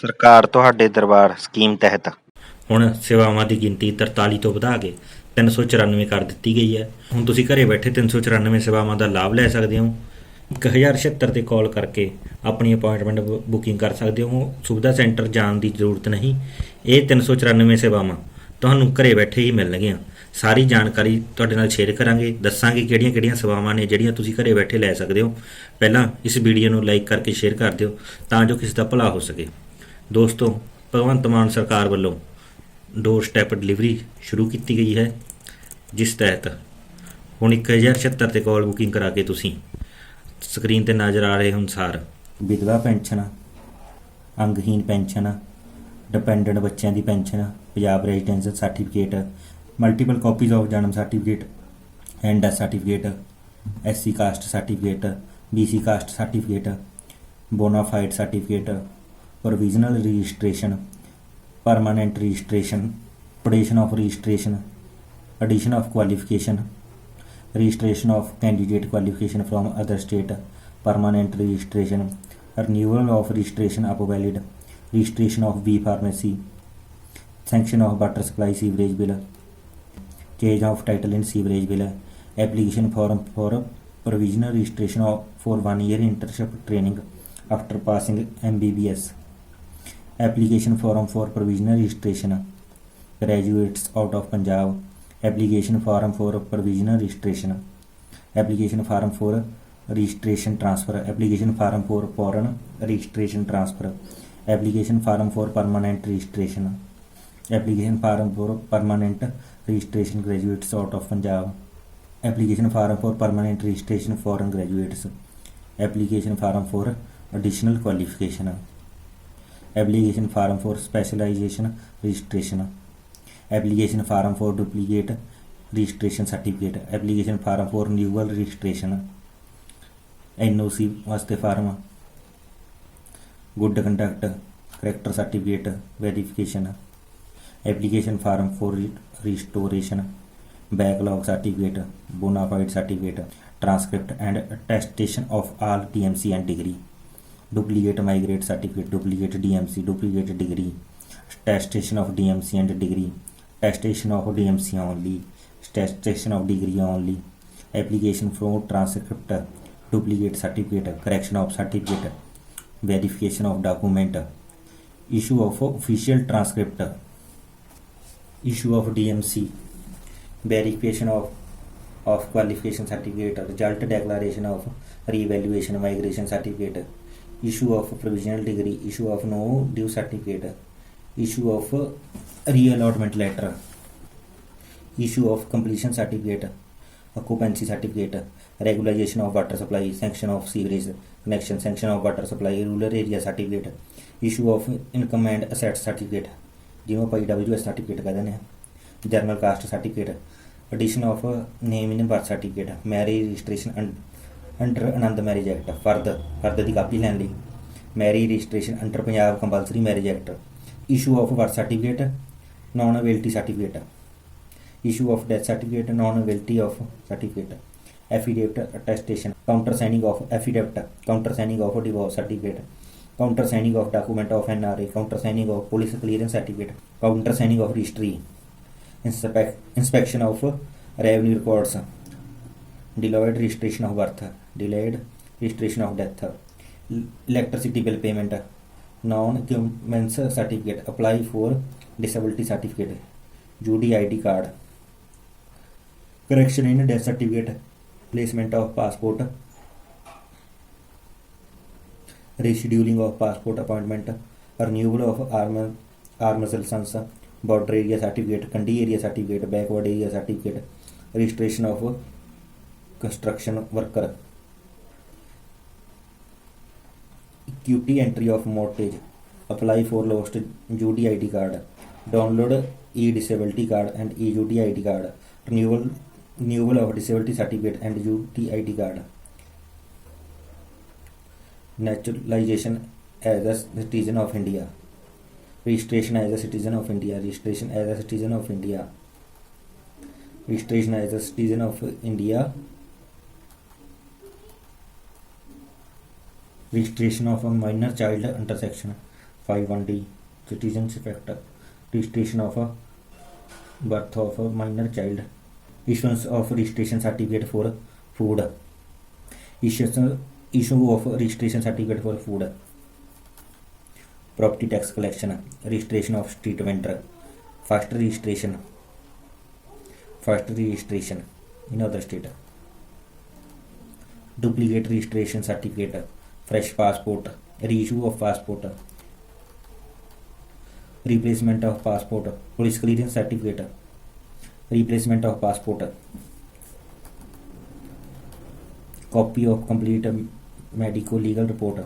ਸਰਕਾਰ ਤੁਹਾਡੇ ਦਰਬਾਰ ਸਕੀਮ ਤਹਿਤ ਹੁਣ ਸੇਵਾਵਾਂ ਦੀ ਗਿਣਤੀ 43 ਤੋਂ ਵਧਾ ਕੇ 394 ਕਰ ਦਿੱਤੀ ਗਈ ਹੈ ਹੁਣ ਤੁਸੀਂ ਘਰੇ ਬੈਠੇ 394 ਸੇਵਾਵਾਂ ਦਾ ਲਾਭ ਲੈ ਸਕਦੇ ਹੋ 1076 ਤੇ ਕਾਲ ਕਰਕੇ ਆਪਣੀ ਅਪਾਇੰਟਮੈਂਟ ਬੁਕਿੰਗ ਕਰ ਸਕਦੇ ਹੋ ਸੁਵਿਧਾ ਸੈਂਟਰ ਜਾਣ ਦੀ ਜ਼ਰੂਰਤ ਨਹੀਂ ਇਹ 394 ਸੇਵਾਵਾਂ ਤੁਹਾਨੂੰ ਘਰੇ ਬੈਠੇ ਹੀ ਮਿਲਣਗੀਆਂ ਸਾਰੀ ਜਾਣਕਾਰੀ ਤੁਹਾਡੇ ਨਾਲ ਸ਼ੇਅਰ ਕਰਾਂਗੇ ਦੱਸਾਂਗੇ ਕਿਹੜੀਆਂ-ਕਿਹੜੀਆਂ ਸੇਵਾਵਾਂ ਨੇ ਜਿਹੜੀਆਂ ਤੁਸੀਂ ਘਰੇ ਬੈਠੇ ਲੈ ਸਕਦੇ ਹੋ ਪਹਿਲਾਂ ਇਸ ਵੀਡੀਓ ਨੂੰ ਲਾਈਕ ਕਰਕੇ ਸ਼ੇਅਰ ਕਰ ਦਿਓ ਤਾਂ ਜੋ ਕਿਸੇ ਦਾ ਭਲਾ ਹੋ ਸਕੇ ਦੋਸਤੋ ਭਗਵੰਤ ਮਾਨ ਸਰਕਾਰ ਵੱਲੋਂ ਡੋਰ ਸਟੈਪ ਡਿਲੀਵਰੀ ਸ਼ੁਰੂ ਕੀਤੀ ਗਈ ਹੈ ਜਿਸ ਤਹਿਤ ਹੁਣ 1076 ਤੇ ਕਾਲ ਬੁਕਿੰਗ ਕਰਾ ਕੇ ਤੁਸੀਂ ਸਕਰੀਨ ਤੇ ਨਜ਼ਰ ਆ ਰਹੇ ਅਨੁਸਾਰ ਵਿਧਵਾ ਪੈਨਸ਼ਨ ਅੰਗਹੀਨ ਪੈਨਸ਼ਨ ਡਿਪੈਂਡੈਂਟ ਬੱਚਿਆਂ ਦੀ pension Punjab residence certificate multiple copies of ਜਨਮ certificate and death certificate S C caste certificate B C caste certificate bona fide certificate provisional registration, permanent registration, predation of registration, addition of qualification, registration of candidate qualification from other state, permanent registration, renewal of registration up valid, registration of B pharmacy, sanction of water supply sewerage bill, change of title in sewerage bill, application form for provisional registration of, for one year internship training after passing MBBS. Application form for provisional registration. Graduates out of Punjab. Application form for provisional registration. Application form for registration transfer. Application form for foreign registration transfer. Application form for permanent registration. Application form for permanent registration graduates out of Punjab. Application form for permanent registration foreign graduates. Application form for additional qualification. Application form for specialisation registration application form for duplicate registration certificate application form for renewal registration NOC ਵਾਸਤੇ form good conduct character certificate verification application form for restoration backlog certificate bonafide certificate transcript and attestation of all TMC and degree. duplicate migrate certificate, duplicate DMC, duplicate degree, testation of DMC and degree, testation of DMC only, testation of degree only, application from transcript, duplicate certificate, correction of certificate, verification of document, issue of official transcript, issue of DMC, verification of qualification certificate, result declaration of re-evaluation, migration certificate, issue of provisional degree issue of no due certificate issue of reallotment letter issue of completion certificate occupancy certificate regularization of water supply sanction of sewerage connection sanction of water supply rural area certificate issue of income and assets certificate जिन्हों पर W S certificate कह देने general caste certificate addition of name in birth certificate marriage registration under Anand Marriage Act ਫਰਦ ਫਰਦ ਦੀ copy ਲੈਣ ਲਈ marriage registration under Punjab Compulsory Marriage Act issue of birth certificate non availability certificate issue of death certificate non availability of certificate affidavit attestation counter signing of affidavit counter signing of divorce certificate counter signing of document of nra counter signing of police clearance certificate counter signing of registry inspection of revenue records deloitte registration of birth delayed registration of death, electricity bill payment, non-occupants certificate, apply for disability certificate, Judy ID card, correction in death certificate, placement of passport, rescheduling of passport appointment, renewal of armor license, border area certificate, country area certificate, backward area certificate, registration of construction worker. QT entry of mortgage, apply for lost Judy ID card, download e-disability card and e-Judy ID card, renewal, renewal of disability certificate and Judy ID card, naturalization as a citizen of India, registration as a citizen of India, registration as a citizen of India, registration as a citizen of India, Registration of a minor child under section 51d citizenship act registration of a birth of a minor child issuance of registration certificate for food issuance issue of registration certificate for food property tax collection registration of street vendor first registration first registration in other state duplicate registration certificate fresh passport reissue of passport replacement of passport police clearance certificate replacement of passport copy of complete medico legal report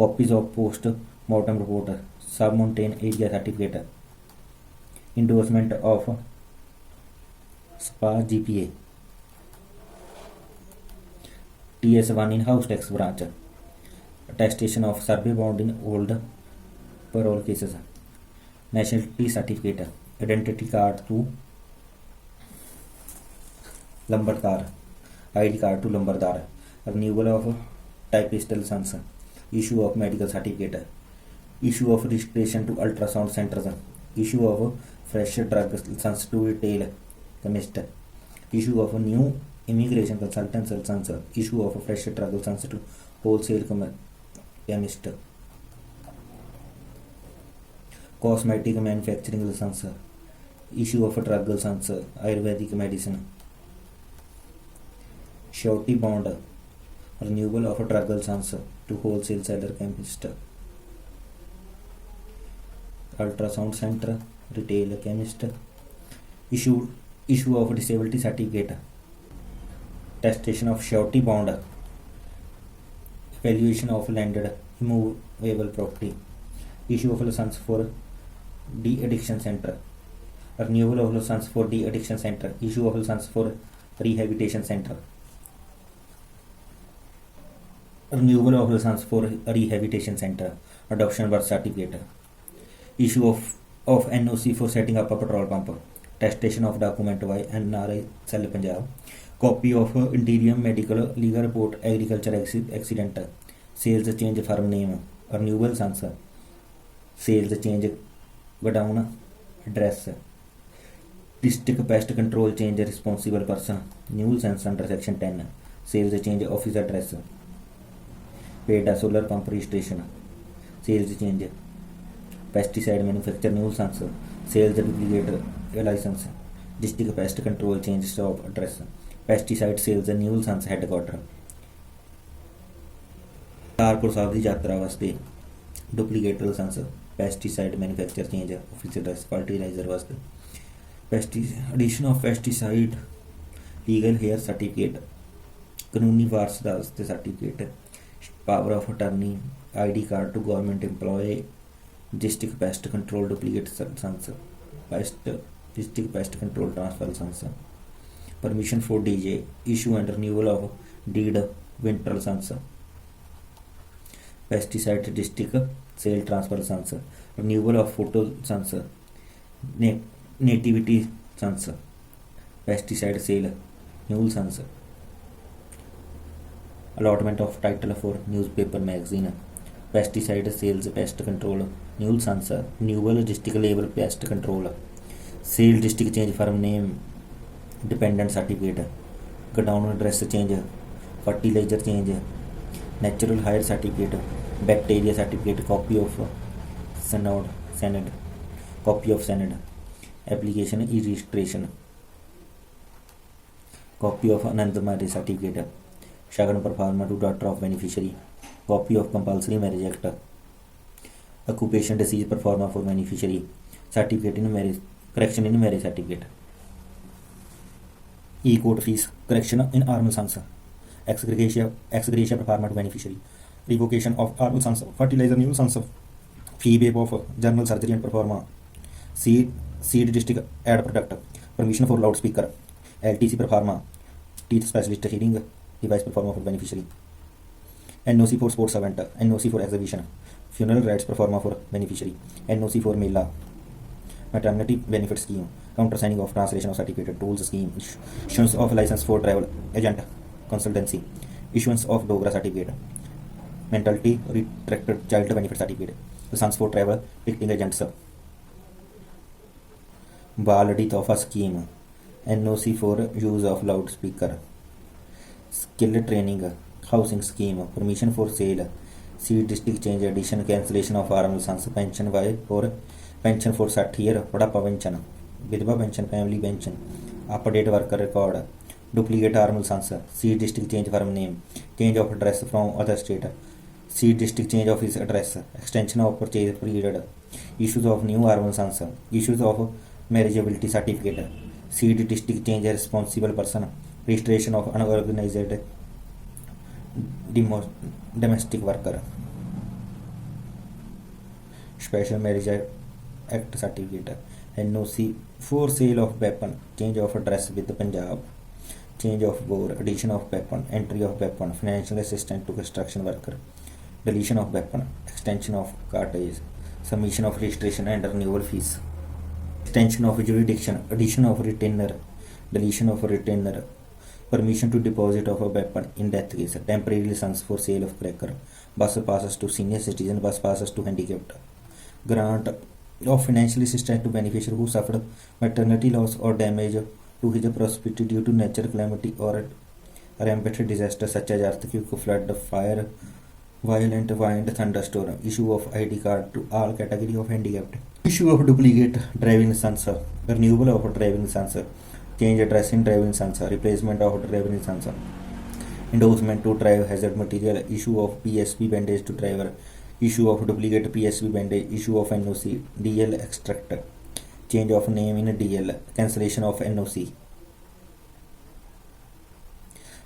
copies of post mortem report submountain area certificate endorsement of spa gpa ts1 in house tax branch attestation of survey bound in old per all cases nationality certificate identity card to lumberdaar id card to lumberdaar renewal of type pistol license issue of medical certificate issue of registration to ultrasound centers issue of fresh drug license to retail chemist issue of new immigration consultant license issue of fresh drug license to wholesale commercial chemist cosmetic manufacturing license issue of a drug license ayurvedic medicine surety bond renewal of a drug license to wholesale seller chemist ultrasound center retail chemist issue issue of disability certificate testation of surety bond valuation of landed immovable property issue of license for de-addiction center renewal of license for de-addiction center issue of license for rehabilitation center renewal of license for rehabilitation center adoption birth certificate issue of of noc for setting up a petrol pump Testation of document by nri cell punjab copy of interim medical legal report agriculture accident sales change firm name renewable licence sales change godown address district pest control change responsible person new licence under section ten sales change office address PEDA solar pump registration sales change pesticide manufacture new licence sales duplicate licence district pest control change stop address pesticide sales and new licence headquarter Tarpur Sahib ਦੀ ਯਾਤਰਾ ਵਾਸਤੇ duplicate licence pesticide manufacture change officer ਦਾ fertiliser ਵਾਸਤੇ ਪੈਸਟੀ addition of pesticide legal heir certificate ਕਾਨੂੰਨੀ ਵਾਰਸਦਾਰ ਵਾਸਤੇ certificate power of attorney ID card to government EMPLOYE district pest control duplicate licence pest district pest control transfer licence permission for DJ, issue and renewal of deed ventral license, pesticide district sale transfer license, renewal of photo sensor, na nativity sensor, pesticide sale, new sensor, allotment of title for newspaper magazine, pesticide sales pest control, new sensor renewal district label pest control, sale district change firm name dependent certificate, godown address change, fertilizer change, natural hire certificate, bacteria certificate, copy of Senate, copy of Senate, application e-registration, copy of Anand marriage certificate, shotgun performer to daughter of beneficiary, copy of compulsory marriage act, occupation deceased performer for beneficiary, certificate in marriage, correction in marriage certificate. E court fees, correction in armed sons, ex gratia performed beneficiary, revocation of armed sons, fertilizer new sons, fee waiver of general surgery and performa, seed district ad product, permission for loudspeaker, LTC performa, teeth specialist hearing device performa for beneficiary, NOC for sports event, NOC for exhibition, funeral rites performa for beneficiary, NOC for MELA, maternity benefit scheme. countersigning of translation of certificate, tools, scheme, issuance of license for travel agent, consultancy, issuance of Dogra certificate, mentality retracted child benefit certificate, license for travel picking agents, बालडी तोहफा scheme N O C for use of loudspeaker skill training housing scheme permission for sale C district change addition cancellation of arm licence pension Y और pension for साठ year बुढ़ापा pension विधवा pension family pension update work record duplicate arms licence C district change form name change of address from other state C district change of इस address extension of purchase period issues of new arms licence issues of marriageability certificate C district change responsible person registration of unorganised domestic worker special marriage act certificate NOC for sale of weapon, change of address with the Punjab, change of war, addition of weapon, entry of weapon, financial assistance to construction worker, deletion of weapon, extension of cartage, submission of registration and renewal fees, extension of jurisdiction, addition of retainer, deletion of retainer, permission to deposit of a weapon in death case, temporary license for sale of cracker, bus passes to senior citizen, bus passes to handicapped, grant of financial assistance to beneficiary who suffered maternity loss or damage to his property due to natural calamity or a rampant disaster such as earthquake, flood, fire, violent wind, thunderstorm. Issue of ID card to all category of handicapped. Issue of duplicate driving license. Renewal of driving license. Change address in driving license. Replacement of driving license. Endorsement to drive hazard material. Issue of PSP bandage to driver. issue of duplicate PSB band, issue of NOC, DL extractor, change of name in DL, cancellation of NOC,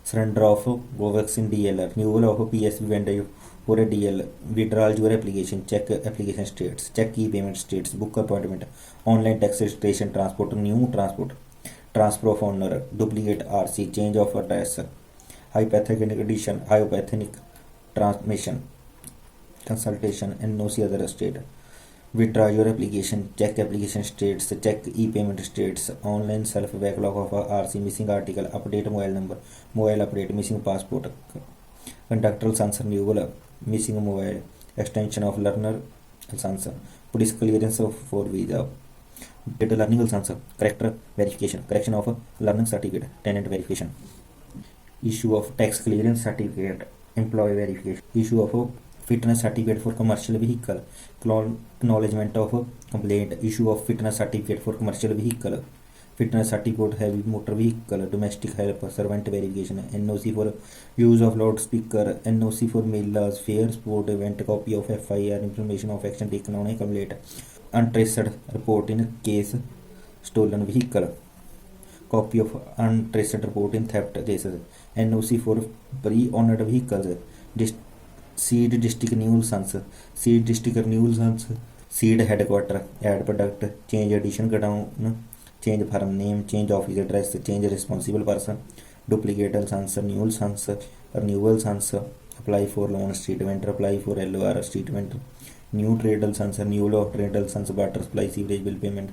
surrender of Govex in DL, renewal of PSB band for a DL, withdrawal your application, check application states, check key payment states, book appointment, online tax registration, transport, new transport, transfer of owner, duplicate RC, change of address, hypothetical condition, hypothenic transmission. consultation and no see other state withdraw your application check application states check e-payment states online self backlog of rc missing article update mobile number mobile update missing passport conductor sensor renewal missing mobile extension of learner sensor police clearance of for visa data learning sensor corrector verification correction of learning certificate tenant verification issue of tax clearance certificate employee verification issue of fitness certificate for commercial vehicle, acknowledgement of complaint, issue of fitness certificate for commercial vehicle, fitness certificate heavy motor vehicle, domestic helper, servant verification, NOC for use of loudspeaker, NOC for meals, fair, sport event, copy of FIR, information of action taken on a complaint, untraced report in case stolen vehicle, copy of untraced report in theft cases, NOC for pre-owned vehicles, seed district renewal sons seed district renewal sons seed headquarter add product change addition down change farm name change office address change responsible person duplicate sons renewal sons renewal sons apply for loan statement apply for loan LOR statement new tradal sons New loan tradal sons water supply sewerage bill payment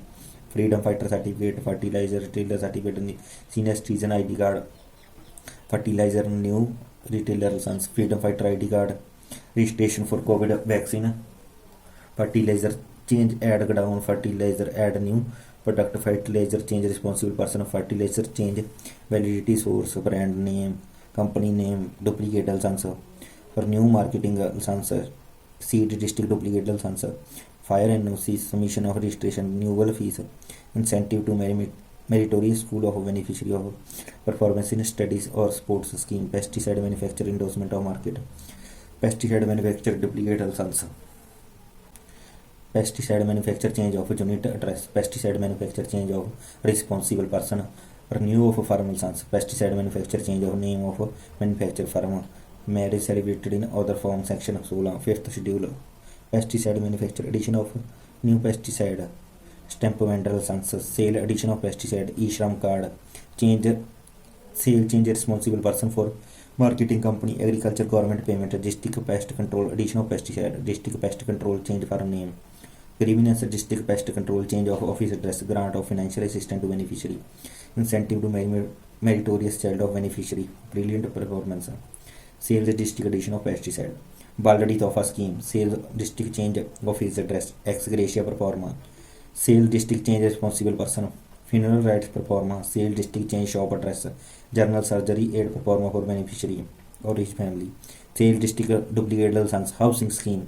freedom fighter certificate fertilizer retailer certificate senior citizen id card fertilizer new retailer sons freedom fighter id card registration for COVID vaccine, fertilizer change add down. fertilizer add new product fertilizer change responsible person fertilizer change validity source brand name company name duplicate sensor. for new marketing sensor seed district duplicate sensor. fire and see submission of registration renewal fees incentive to merit meritorious school of beneficiary of performance in studies or sports scheme pesticide manufacturer endorsement of market Pesticide manufacture duplicators also. Pesticide manufacture change of unit address. Pesticide manufacture change of responsible person. Renew of farm license. Pesticide manufacture change of name of manufacturer farm. Marriage celebrated in other form. Section of Sola. 5th schedule. Pesticide manufacture addition of new pesticide. Stamp vendor license. Sale addition of pesticide. E-Shram card. Change. Sale change responsible person for Marketing company, agriculture, government payment, district pest control, addition of pesticide, district pest control, change farm name, grievance, district pest control, change of office address, grant of financial assistance to beneficiary, incentive to meritorious child of beneficiary, brilliant performance, sales district addition of pesticide, Baldi Tofa scheme, sales district change office address, ex gratia performa, sales district change responsible person. funeral rites performer, seal district change of address, general surgery aid performer for beneficiary or his family, sale district duplicate license, housing scheme,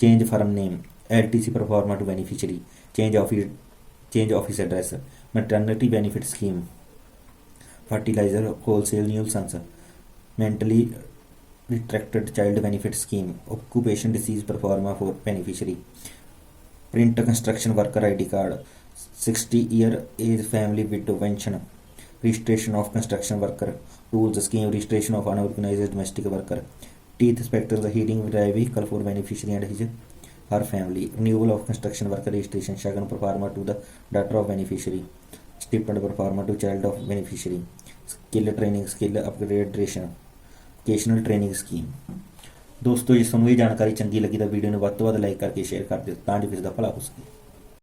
change firm name, LTC performer to beneficiary, change office, change office address, maternity benefit scheme, fertilizer wholesale nuisance, mentally retracted child benefit scheme, occupation disease performer for beneficiary, print construction worker ID card. 60 year age family widow pension registration of construction worker tools scheme registration of unorganized domestic worker teeth inspector the drive vehicle for beneficiary and his her family renewal of construction worker registration shagan performer to the daughter of beneficiary stipend performer to child of beneficiary skill training skill upgradation vocational training scheme ਦੋਸਤੋ ਜੇ ਤੁਹਾਨੂੰ ਇਹ ਜਾਣਕਾਰੀ ਚੰਗੀ ਲੱਗੀ ਤਾਂ video ਨੂੰ ਵੱਧ ਤੋਂ ਵੱਧ ਲਾਈਕ ਕਰਕੇ ਸ਼ੇਅਰ ਕਰ ਦਿਓ ਤਾਂ ਜੋ ਕਿਸੇ ਦਾ ਭਲਾ ਹੋ ਸਕੇ